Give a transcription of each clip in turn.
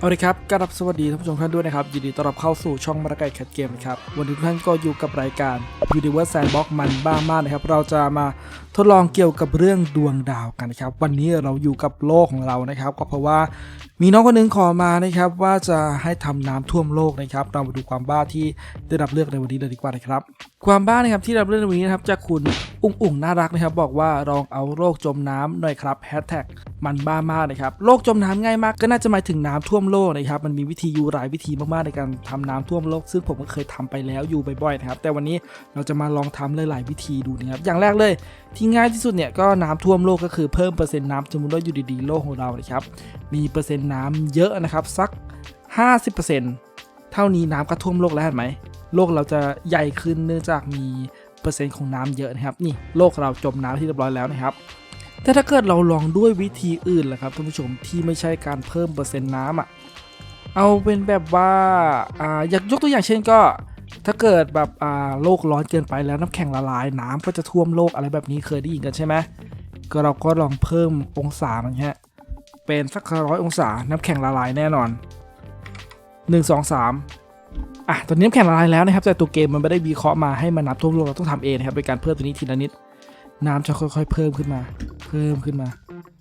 เอาละครับกราบสวัสดีท่านผู้ชมท่านด้วยนะครับ ยินดีต้อนรับเข้าสู่ช่องมราไก่แคทเกมนะครับ วันนี้ทุกท่านก็อยู่กับรายการ Universe Sandbox มันบ้ามากนะครับ เราจะมาทดลองเกี่ยวกับเรื่องดวงดาวกันนะครับ วันนี้เราอยู่กับโลกของเรานะครับ ก็เพราะว่ามีน้องคนหนึงขอมานะครับ ว่าจะให้ทำน้ำท่วมโลกนะครับ เรามาดูความบ้าที่ได้รับเลือกในวันนี้เลยดีกว่านะครับ ความบ้านะครับที่ได้รับเลือกในวันนี้นะครับจากคุณอุ้งอุ่งน่ารักนะครับ บอกว่าลองเอาโรคจมน้ำหน่อยครับแฮชแท็ก มันบ้ามากนะครับโรคจมน้ำง่ายมากก็น่าจะหมายถึงน้ำท่วมโลกนะครับมันมีวิธีอยู่หลายวิธีมากๆในการทำน้ำท่วมโลก ซึ่งผมก็เคยทำไปแล้วอยู่บ่อยๆนะครับแต่วันนี้เราจะมาลองทำหลายๆวิธีดูนะครับอย่างแรกเลย ที่ง่ายที่สุดเนี่ยก็น้ำท่วมโลกก็คือเพิ่มเปอร์เซ็นต์น้ำสมมติว่าอยู่ดีๆโลกของเรานะครับมีเปอร์เซ็นต์น้ำเยอะนะครับสัก 50%เท่านี้น้ำก็ท่วมโลกแล้วเห็นไหมโลกเราจะใหญ่ขึ้นเนื่องจากมีเปอร์เซ็นต์ของน้ำเยอะนะครับนี่โลกเราจมน้ำที่เรียบร้อยแล้วนะครับ แต่ถ้าเกิดเราลองด้วยวิธีอื่นล่ะครับท่านผู้ชมที่ไม่ใช่การเพิ่มเปอร์เซ็นต์น้ำอะเอาเป็นแบบว่าอ่าอยากยกตัวอย่างเช่นก็ถ้าเกิดแบบอ่าโลกร้อนเกินไปแล้วน้ำแข็งละลายน้ำก็จะท่วมโลกอะไรแบบนี้เคยได้ยินกันใช่ไหมก็เราก็ลองเพิ่มองศามันฮะเป็นสักร้อยองศาน้ำแข็งละลายแน่นอนหนึ่งสองสามอะตอนนี้น้ำแข็งละลายแล้วนะครับ แต่ตัวเกมมันไม่ได้วิเคราะห์มาให้มันนับท่วมโลกเราต้องทำเองนะครับโดยการเพิ่มตัวนี้ทีละนิดน้ำจะค่อยๆ เพิ่มขึ้นมา พิ่มขึ้นมา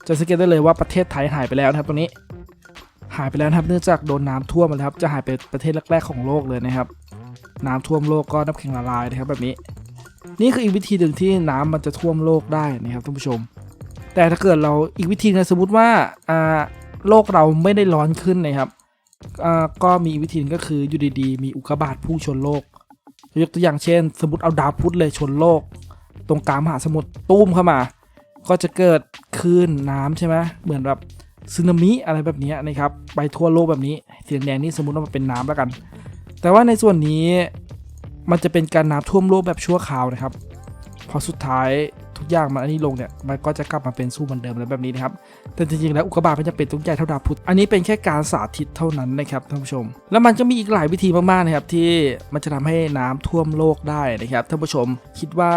จะสังเกตได้เลยว่าประเทศไทยหายไปแล้วนะครับตรงนี้ หายไปแล้วนะครับเนื่องจากโดนน้ำท่วมมาครับ จะหายไปประเทศแรกๆของโลกเลยนะครับ น้ำท่วมโลกก็น้ำแข็งละลายนะครับแบบนี้ นี่คืออีกวิธีหนึ่งที่น้ำมันจะท่วมโลกได้นะครับท่านผู้ชม แต่ถ้าเกิดเราอีกวิธีนึงสมมติว่าโลกเราไม่ได้ร้อนขึ้นนะครับก็มีวิธีหนึงก็คืออยู่ดีๆ มีอุกกาบาตพุ่งชนโลก ยกตัวอย่างเช่น สมมติเอาดาวพุธเลยชนโลก ตรงกลางมหาสมุทรตุ้มเข้ามา ก็จะเกิดคลื่นน้ำใช่ไหมเหมือนแบบสึนามิอะไรแบบนี้นะครับ ไปทั่วโลกแบบนี้สีแดงนี่สมมติว่ามันเป็นน้ำแล้วกัน แต่ว่าในส่วนนี้มันจะเป็นการน้ำท่วมโลกแบบชั่วคราวนะครับ พอสุดท้าย ทุกอย่างมันอันนี้ลงเนี่ยมันก็จะกลับมาเป็นสู้เหมือนเดิมแล้วแบบนี้นะครับแต่จริงๆแล้วอุกกาบาตมันจะเป็นตุ้งใหญ่เท่าดาวพุธอันนี้เป็นแค่การสาธิตเท่านั้นนะครับท่านผู้ชม แล้วมันจะมีอีกหลายวิธีมากๆนะครับที่มันจะทำให้น้ำท่วมโลกได้นะครับท่านผู้ชมคิดว่า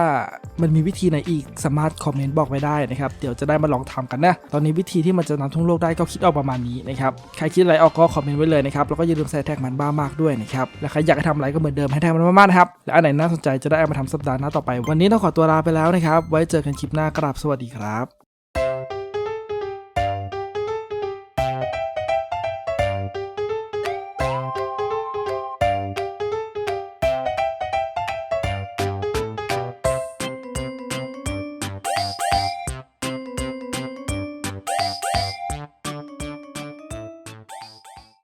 มันมีวิธีไหนอีกสามารถคอมเมนต์บอกไว้ได้นะครับเดี๋ยวจะได้มาลองทำกันนะตอนนี้วิธีที่มันจะน้ำท่วมโลกได้ก็คิดออกประมาณนี้นะครับใครคิดอะไรออกก็คอมเมนต์ไว้เลยนะครับแล้วก็อย่าลืมใส่แท็กมันบ้ามากด้วยนะครับและใครอยากให้ทำอะไรก็เหมือนเดิมให้แท็กมันมากๆนะครับและอันไหนน่าสนใจจะได้เอามาทำสัปดาห์หน้าต่อไป วันนี้ต้องขอตัวลาไปแล้วนะครับไว้เจอกันคลิปหน้ากราบสวัสดีครับ